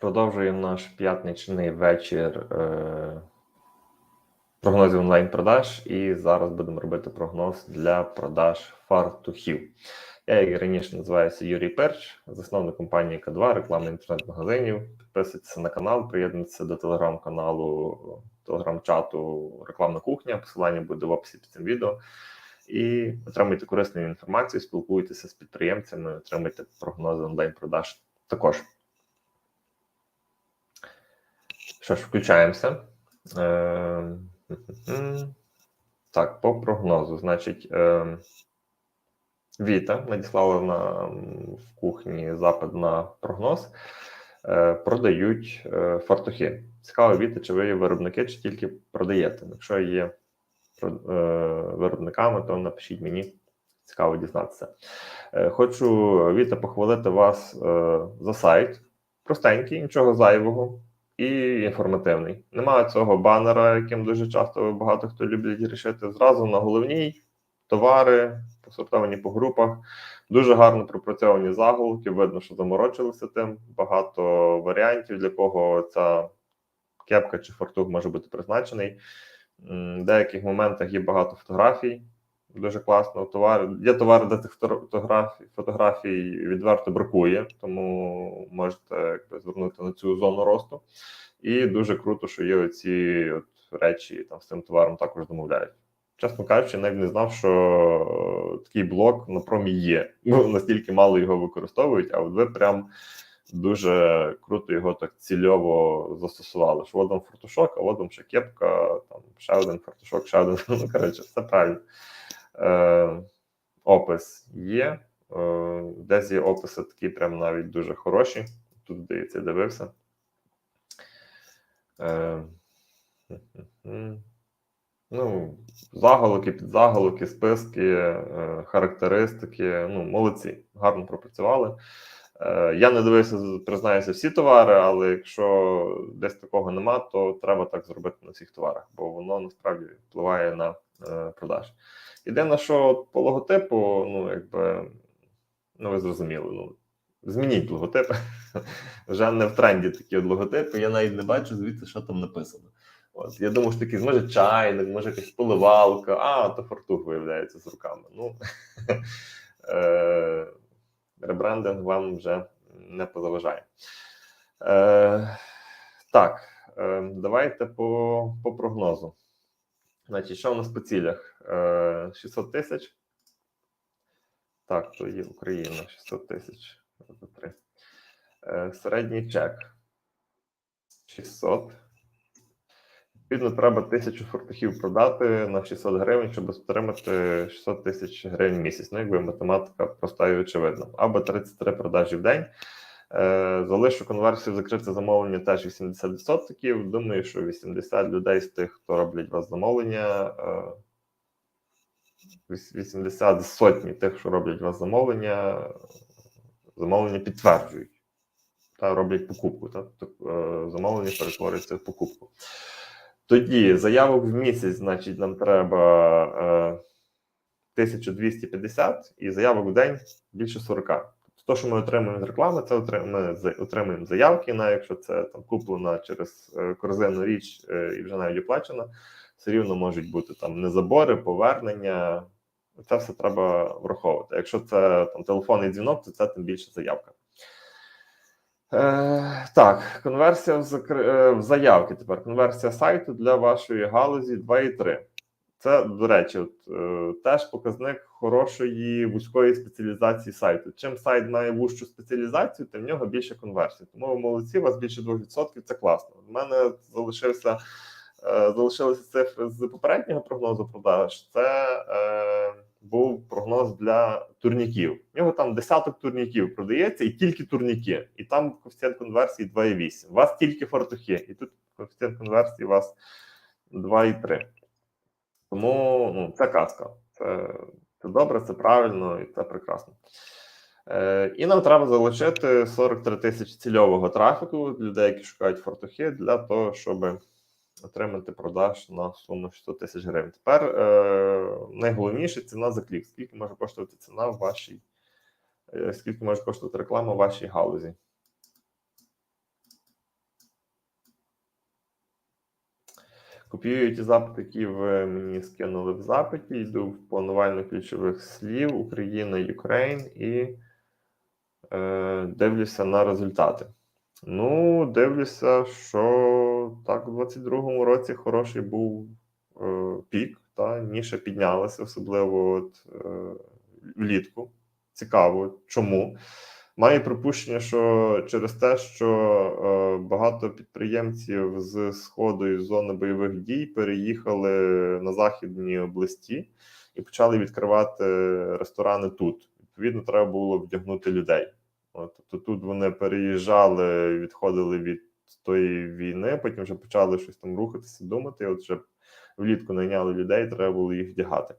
Продовжуємо наш п'ятничний вечір е, прогнозів онлайн-продаж. І зараз будемо робити прогноз для продаж фартухів. Я, як раніше, називаюся Юрій Перч, засновник компанії К2, рекламних інтернет-магазинів. Підписуйтесь на канал, приєднуйтесь до телеграм-каналу, телеграм-чату Рекламна кухня. Посилання буде в описі під цим відео. І отримуйте корисну інформацію, спілкуйтеся з підприємцями, отримуйте прогнози онлайн-продаж також. Що ж, включаємося. Е, Так, по прогнозу. Значить, е, Віта надіслала нам в кухні запит на прогноз. Е, Продають фартухи. Цікаво, Віта, чи ви є виробники, чи тільки продаєте. Якщо є виробниками, то напишіть мені. Цікаво дізнатися. Хочу Віта похвалити вас за сайт. Простенький, нічого зайвого і інформативний. Немає цього банера, яким дуже часто багато хто люблять рішити. Зразу на головній товари, посортовані по групах, дуже гарно пропрацьовані заголовки. Видно, що заморочилися тим. Багато варіантів, для кого ця кепка чи фартух може бути призначений. В деяких моментах є багато фотографій. Дуже класно. Товар є товари, де цих фотографій, фотографій відверто бракує, тому можете якби, звернути на цю зону росту. І дуже круто, що є оці от речі там з цим товаром також домовляють. Чесно кажучи, навіть не знав, що такий блок на промі є. Ну настільки мало його використовують, а от ви прям дуже круто його так цільово застосували. Що вам фартушок, а вам ще кепка, там ще один фартушок, ще один. Ну коротше, все правильно. Е, Опис є. Е, Десь є описи такі прям навіть дуже хороші. Тут, здається, дивився. Е, Ну, заголовки, підзаголовки, списки, характеристики. Ну, молодці, гарно пропрацювали. Я не дивився, признаюся, всі товари, але якщо десь такого нема, то треба так зробити на всіх товарах, бо воно насправді впливає на продаж. Єдине, що от по логотипу, ну, якби, ну, ви зрозуміли, ну, змініть логотип. Вже не в тренді такі от логотипи, я навіть не бачу звідси, що там написано. От, я думаю, що такий, може, чайник, може якась поливалка, а, то фартух виявляється з руками. Ну, е, ребрендинг вам вже не позаважає. Е, так, е, давайте по, по прогнозу. Значить, що у нас по цілях? Е, 600 тисяч. Так, то є Україна, 600 тисяч. Е, середній чек 600. Відповідно, треба тисячу фартухів продати на 600 гривень, щоб отримати 600 тисяч гривень в місяць. Ну, якби математика проста і очевидна. Або 33 продажі в день. Е, залишу конверсію закрите замовлення теж 80%. Думаю, що 80 людей з тих, хто роблять вас замовлення. Е, 80 сотні тих, що роблять вас замовлення, замовлення підтверджують та роблять покупку. Та, е, замовлення перетворюється в покупку. Тоді заявок в місяць, значить, нам треба е, 1250 і заявок в день більше 40. Тобто, що ми отримуємо з реклами, це ми отримуємо заявки, навіть якщо це там куплена через е, корзину річ е, і вже навіть оплачена, все рівно можуть бути там незабори, повернення. Це все треба враховувати. Якщо це там телефонний дзвінок, то це тим більше заявка. Е, Так, конверсія в, закр... Е, в заявки. Тепер конверсія сайту для вашої галузі 2,3. Це, до речі, от, е, теж показник хорошої вузької спеціалізації сайту. Чим сайт має вужчу спеціалізацію, тим в нього більше конверсій. Тому ви молодці, у вас більше 2%, це класно. У мене залишився, е, залишилися цифри з попереднього прогнозу продаж. Це е, був прогноз для турніків. У нього там десяток турніків продається, і тільки турніки. І там коефіцієнт конверсії 2,8. У вас тільки фартухи, і тут коефіцієнт конверсії у вас 2,3. Тому ну, це казка. Це, це добре, це правильно і це прекрасно. Е, І нам треба залишити 43 тисячі цільового трафіку людей, які шукають фартухи, для того, щоб отримати продаж на суму 100 тисяч гривень. Тепер е, найголовніше ціна за клік. Скільки може коштувати ціна в вашій, е, скільки може коштувати реклама в вашій галузі? Копіюю ті запити, які ви мені скинули в запиті, йду в планувальну ключових слів Україна, Україн і е, дивлюся на результати. Ну, дивлюся, що так, у 22-му році хороший був е, пік, та ніша піднялася, особливо от, е, влітку. Цікаво, чому. Маю припущення, що через те, що е, багато підприємців з сходу і зони бойових дій переїхали на західні області і почали відкривати ресторани тут. Відповідно, треба було вдягнути людей. Тобто тут вони переїжджали, відходили від тої війни, потім вже почали щось там рухатися, думати. От вже влітку найняли людей, треба було їх вдягати.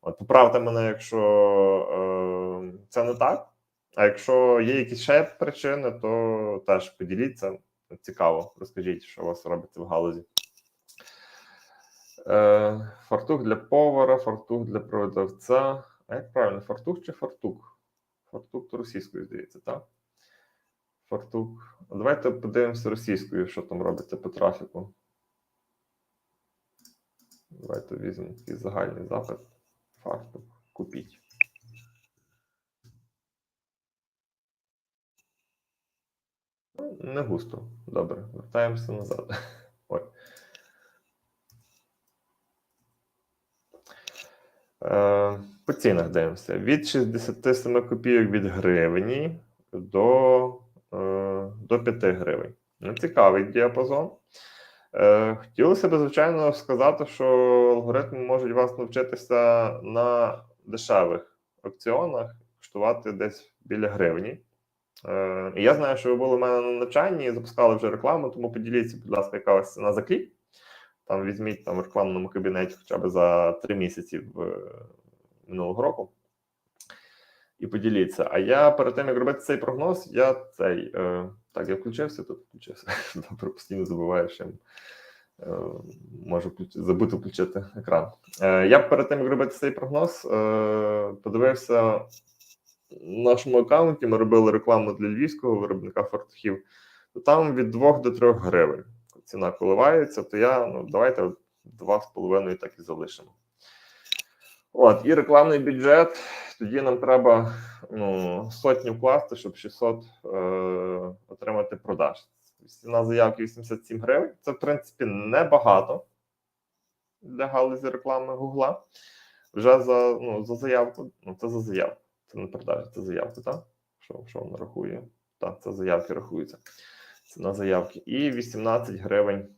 От, поправте мене, якщо е, це не так. А якщо є якісь ще причини, то теж поділіться. Цікаво, розкажіть, що у вас робиться в галузі. Е, фартух для повара, фартух для продавця. А як правильно, фартух чи фартук? Фартук то російською, здається, так? Фартук. Давайте подивимося російською, що там робиться по трафіку. Давайте візьмемо такий загальний запит. Фартук. Купіть. Не густо. Добре, вертаємося назад. Ой. Е, По цінах дивимося. Від 67 копійок від гривні до, е, до 5 гривень. Ну, Цікавий діапазон. Е, Хотілося б, звичайно, сказати, що алгоритми можуть вас навчитися на дешевих аукціонах, коштувати десь біля гривні. Е, і я знаю, що ви були в мене на навчанні і запускали вже рекламу, тому поділіться, будь ласка, яка у вас ціна за клік. Там візьміть там в рекламному кабінеті хоча б за три місяці е, минулого року. І поділіться. А я перед тим, як робити цей прогноз, я цей. Е, так, я включився, тут включився. Добре, постійно забуваю, що е, можу забути включити екран. Е, я перед тим, як робити цей прогноз, е, подивився нашому аккаунті ми робили рекламу для львівського виробника фартухів, то там від 2 до 3 гривень ціна коливається, то я ну давайте 2,5 так і залишимо. От, і рекламний бюджет. Тоді нам треба ну, сотню вкласти, щоб 600 е, отримати продаж. Ціна заявки 87 гривень. Це, в принципі, небагато для галузі реклами Гугла. Вже за, ну, за заявку, ну це за заявку. Це не продажі, це заявки, так? Що, що воно рахує? Так, це заявки рахуються. Це на заявки. І 18 гривень.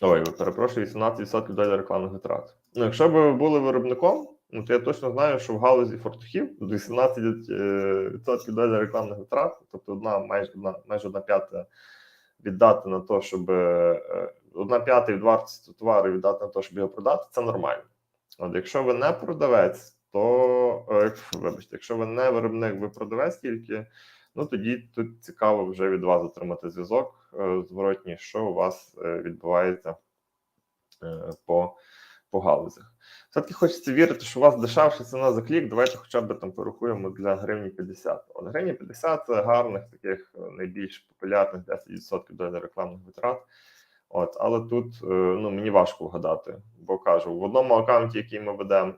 Ой, перепрошую, 18% доля рекламних витрат. Ну, якщо б ви були виробником, ну то я точно знаю, що в галузі фартухів 18% доля рекламних витрат, тобто одна майже одна, майже одна п'ята віддати на те, щоб е, одна п'ята від вартості товару віддати на те, щоб його продати, це нормально. От якщо ви не продавець, то е, вибачте, якщо ви не виробник, ви продавець тільки, ну тоді тут цікаво вже від вас отримати зв'язок е, зворотній, що у вас е, відбувається по, по галузях. Все-таки хочеться вірити, що у вас дешевша ціна за клік. Давайте хоча б там порахуємо для гривні 50. От гривні 50 це гарних таких найбільш популярних 10% до рекламних витрат. От, але тут ну мені важко вгадати, бо кажу, в одному аккаунті, який ми ведемо,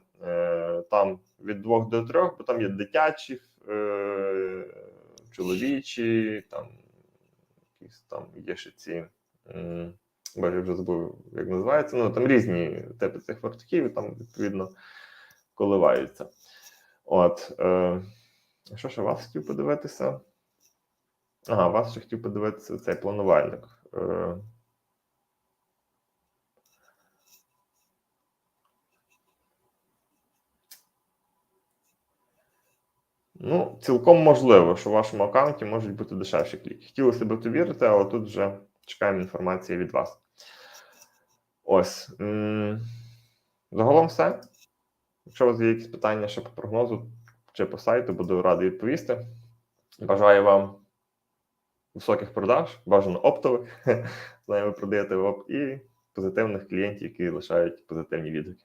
там від 2 до 3, бо там є дитячі, е, чоловічі, там якісь там є ще ці. м, Бо я вже забув, як називається. Ну там різні типи цих фартухів, і там відповідно коливаються. От е, що ще вас хотів подивитися? Ага, вас ще хотів подивитися цей планувальник. Е, Ну, цілком можливо, що в вашому аккаунті можуть бути дешевші кліки. Хотілося б це вірити, але тут вже чекаємо інформації від вас. Ось. Загалом все. Якщо у вас є якісь питання ще по прогнозу чи по сайту, буду радий відповісти. Бажаю вам високих продаж, бажано оптових. Знаю, ви продаєте в оп, і позитивних клієнтів, які лишають позитивні відгуки.